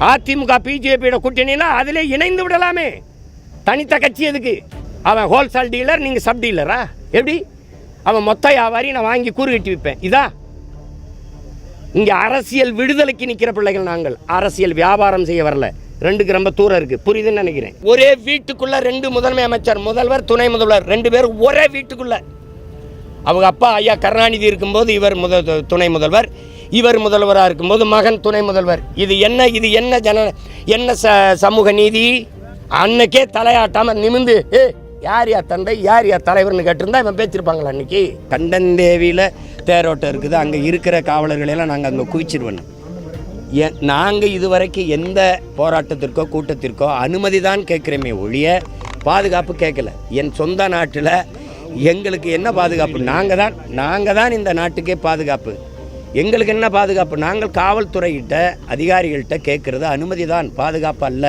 அதிமுக பிஜேபியோட கூட்டணினா அதிலே இணைந்து விடலாமே. தனித்த கட்சி எதுக்கு? அவன் ஹோல்சேல் டீலர் நீங்கள் சப் டீலரா எப்படி? அவன் மொத்த வியாபாரி நான் வாங்கி கூறு கட்டி விற்பேன். இதா? இங்கே அரசியல் விடுதலைக்கு நிற்கிற பிள்ளைகள் நாங்கள். அரசியல் வியாபாரம் செய்ய வரல. ரெண்டுக்கு ரொம்ப தூரம் இருக்குது புரியுதுன்னு நினைக்கிறேன். ஒரே வீட்டுக்குள்ளே ரெண்டு முதன்மை அமைச்சர் முதல்வர் துணை முதல்வர் ரெண்டு பேரும் ஒரே வீட்டுக்குள்ளே. அவங்க அப்பா ஐயா கருணாநிதி இருக்கும்போது இவர் முத துணை முதல்வர். இவர் முதல்வராக இருக்கும்போது மகன் துணை முதல்வர். இது என்ன இது என்ன ஜன என்ன ச சமூக நீதி? அன்னைக்கே தலையாட்டாமல் நிமிந்து ஏ யார் யார் தந்தை யார் யார் தலைவர்னு கேட்டிருந்தா இவன் பேச்சிருப்பாங்களா அன்னைக்கு? கண்டந்தேவியில் தேரோட்டம் இருக்குது. அங்கே இருக்கிற காவலர்களெல்லாம் நாங்கள் அங்கே குவிச்சிருவோம். ஏன் நாங்கள் இதுவரைக்கும் எந்த போராட்டத்திற்கோ கூட்டத்திற்கோ அனுமதி தான் கேட்குறோமே ஒழிய பாதுகாப்பு கேட்கல. என் சொந்த நாட்டில் எங்களுக்கு என்ன பாதுகாப்பு? நாங்கள் தான் நாங்கள் தான் இந்த நாட்டுக்கே பாதுகாப்பு. எங்களுக்கு என்ன பாதுகாப்பு? நாங்கள் காவல்துறையிட்ட அதிகாரிகள்கிட்ட கேட்குறது அனுமதி தான் பாதுகாப்பு அல்ல.